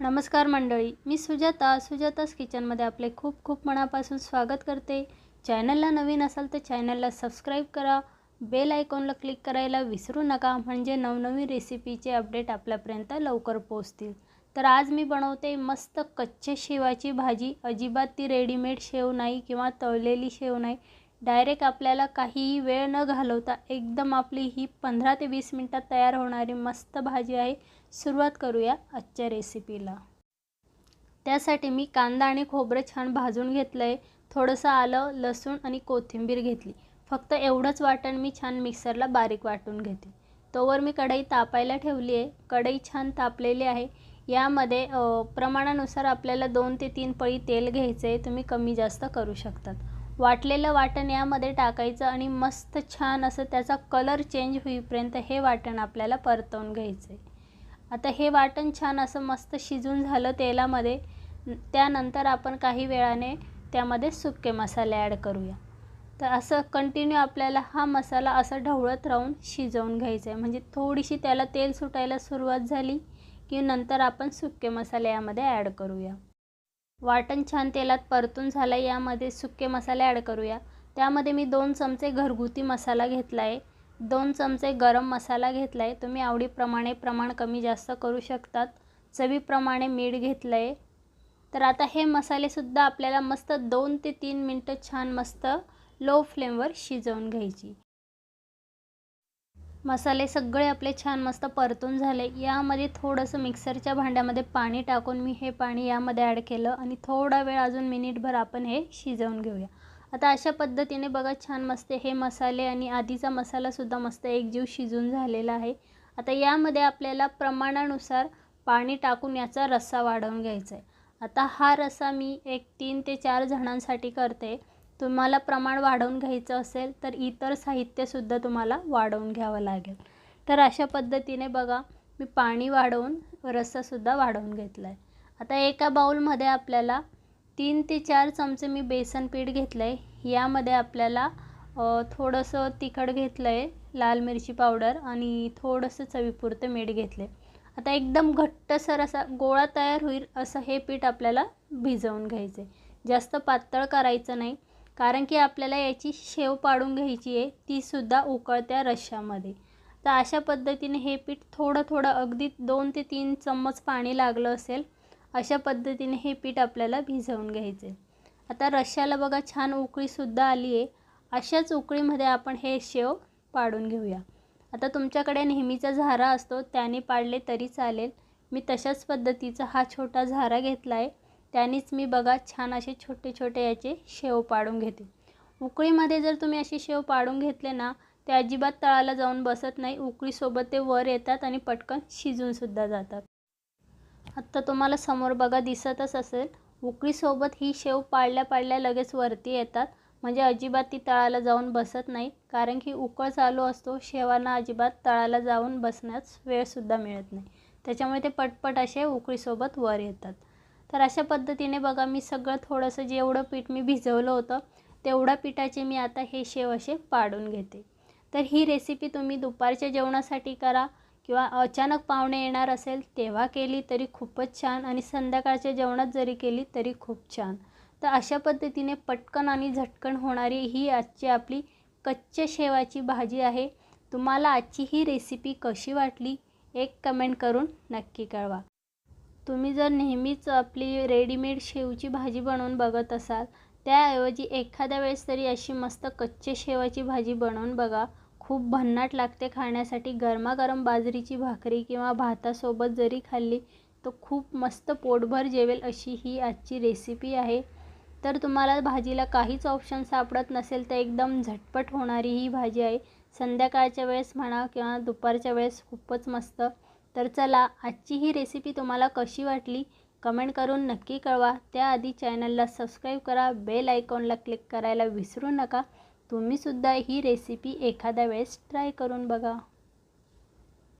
नमस्कार मंडळी मी सुजाता सुजातास किचनमध्ये आपले खूप खूप मनापासून स्वागत करते. चॅनलला नवीन असाल तर चॅनलला सबस्क्राईब करा बेल आयकॉनला क्लिक करायला विसरू नका म्हणजे नवनवीन रेसिपीचे अपडेट आपल्यापर्यंत लवकर पोहोचतील. तर आज मी बनवते मस्त कच्चे शेवाची भाजी. अजिबात ती रेडीमेड शेव नाही किंवा तळलेली शेव नाही. डायरेक्ट आपल्याला काहीही वेळ न घालवता एकदम आपली ही पंधरा ते वीस मिनटात तयार होणारी मस्त भाजी आहे. सुरुवात करूया आजच्या रेसिपीला त्यासाठी मी कांदा आणि खोबरं छान भाजून घेतलं आहे थोडंसं आलं लसूण आणि कोथिंबीर घेतली. फक्त एवढंच वाटण मी छान मिक्सरला बारीक वाटून घेते. तोवर मी कढई तापायला ठेवली आहे. कढई छान तापलेली आहे. यामध्ये प्रमाणानुसार आपल्याला दोन ते तीन पळी तेल घ्यायचं आहे तुम्ही कमी जास्त करू शकतात. वाटलेलं वाटण यामध्ये टाकायचं आणि मस्त छान असं त्याचा कलर चेंज होईपर्यंत हे वाटण आपल्याला परतवून घ्यायचं आहे आता हे वाटण छान असं मस्त शिजून झालं तेलामध्ये. त्यानंतर आपण काही वेळाने त्यामध्ये सुके मसाले ॲड करूया. तर असं कंटिन्यू आपल्याला हा मसाला असं ढवळत राहून शिजवून घ्यायचा आहे म्हणजे थोडीशी त्याला तेल सुटायला सुरुवात झाली की नंतर आपण सुके मसाले यामध्ये ॲड करूया. वाटण छान तेलात परतून झालं आहे यामध्ये सुके मसाले ॲड करूया. त्यामध्ये मी दोन चमचे घरगुती मसाला घेतला आहे दोन चमचे गरम मसाला घेतला आहे तुम्ही आवडीप्रमाणे प्रमाण कमी जास्त करू शकतात. चवीप्रमाणे मीठ घेतलं आहे तर आता हे मसालेसुद्धा आपल्याला मस्त दोन ते तीन मिनटं छान मस्त लो फ्लेमवर शिजवून घ्यायची. मसाले सगळे आपले छान मस्त परतून झाले. यामध्ये थोडंसं मिक्सरच्या भांड्यामध्ये पाणी टाकून मी हे पाणी यामध्ये ॲड केलं आणि थोडा वेळ अजून मिनिटभर आपण हे शिजवून घेऊया. आता अशा पद्धतीने बघा छान मस्त हे मसाले आणि आधीचा मसालासुद्धा मस्त एकजीव शिजून झालेला आहे. आता यामध्ये आपल्याला प्रमाणानुसार पाणी टाकून याचा रस्सा वाढवून घ्यायचा आहे आता हा रस्सा मी एक तीन ते चार जणांसाठी करते. तुम्हाला प्रमाण वाढवून घ्यायचं असेल तर इतर साहित्यसुद्धा तुम्हाला वाढवून घ्यावं लागेल. तर अशा पद्धतीने बघा मी पाणी वाढवून रस्सासुद्धा वाढवून घेतला आहे आता एका बाऊलमध्ये आपल्याला तीन ते चार चमचे मी बेसन पीठ घेतलं आहे यामध्ये आपल्याला थोडंसं तिखट घेतलं आहे लाल मिरची पावडर आणि थोडंसं चवीपुरतं मीठ घेतलं आहे आता एकदम घट्टसर असा गोळा तयार होईल असं हे पीठ आपल्याला भिजवून घ्यायचं आहे जास्त पातळ करायचं नाही. कारण की आपल्याला याची शेव पाडून घ्यायची आहे तीसुद्धा उकळत्या रश्श्यामध्ये. तर अशा पद्धतीने हे पीठ थोडं थोडं अगदी दोन ते तीन चम्मच पाणी लागलं असेल अशा पद्धतीने हे पीठ आपल्याला भिजवून घ्यायचे आता रश्श्याला बघा छान उकळीसुद्धा आली आहे. अशाच उकळीमध्ये आपण हे शेव पाडून घेऊया. आता तुमच्याकडे नेहमीचा झारा असतो त्याने पाडले तरी चालेल. मी तशाच पद्धतीचा हा छोटा झारा घेतला आहे त्यानेच मी बघा छान असे छोटे छोटे याचे शेव पाडून घेते. उकळीमध्ये जर तुम्ही असे शेव पाडून घेतले ना ते अजिबात तळाला जाऊन बसत नाही. उकळीसोबत ते वर येतात आणि पटकन शिजूनसुद्धा जातात. आत्ता तुम्हाला समोर बघा दिसतच असेल. उकळीसोबत ही शेव पाळल्या पाळल्या लगेच वरती येतात. म्हणजे अजिबात ती तळाला जाऊन बसत नाही. कारण की उकळ चालू असतो शेवांना अजिबात तळाला जाऊन बसण्यास वेळसुद्धा मिळत नाही. त्याच्यामुळे ते पटपट असे उकळीसोबत वर येतात. तर अशा पद्धतीने बघा मी सगळं थोडंसं जेवढं पीठ मी भिजवलं होतं तेवढ्या पिठाचे मी आता हे शेव असे पाडून घेते. तर ही रेसिपी तुम्ही दुपारच्या जेवणासाठी करा किंवा अचानक पाहुणे येणार असेल तेव्हा केली तरी खूपच छान आणि संध्याकाळच्या जेवणात जरी केली तरी खूप छान. तर अशा पद्धतीने पटकन आणि झटकन होणारी ही आजची आपली कच्च्या शेवाची भाजी आहे. तुम्हाला आजची ही रेसिपी कशी वाटली एक कमेंट करून नक्की कळवा. तुम्ही जर नेहमीच आपली रेडीमेड शेवची भाजी बनवून बघत असाल त्याऐवजी एखाद्या वेळेस तरी अशी मस्त कच्चे शेवाची भाजी बनवून बघा. खूप भन्नाट लागते खाण्यासाठी. गरमागरम बाजरीची भाकरी किंवा भातासोबत जरी खाल्ली तर खूप मस्त पोटभर जेवेल अशी ही आजची रेसिपी आहे. तर तुम्हाला भाजीला काहीच ऑप्शन सापडत नसेल तर एकदम झटपट होणारी ही भाजी आहे. संध्याकाळच्या वेळेस म्हणा किंवा दुपारच्या वेळेस खूपच मस्त. तर चला आजची ही रेसिपी तुम्हाला कशी वाटली कमेंट करून नक्की कळवा. त्याआधी चॅनलला सबस्क्राईब करा बेल आयकॉनला क्लिक करायला विसरू नका. तुम्हीसुद्धा ही रेसिपी एखाद्या वेळेस ट्राय करून बघा.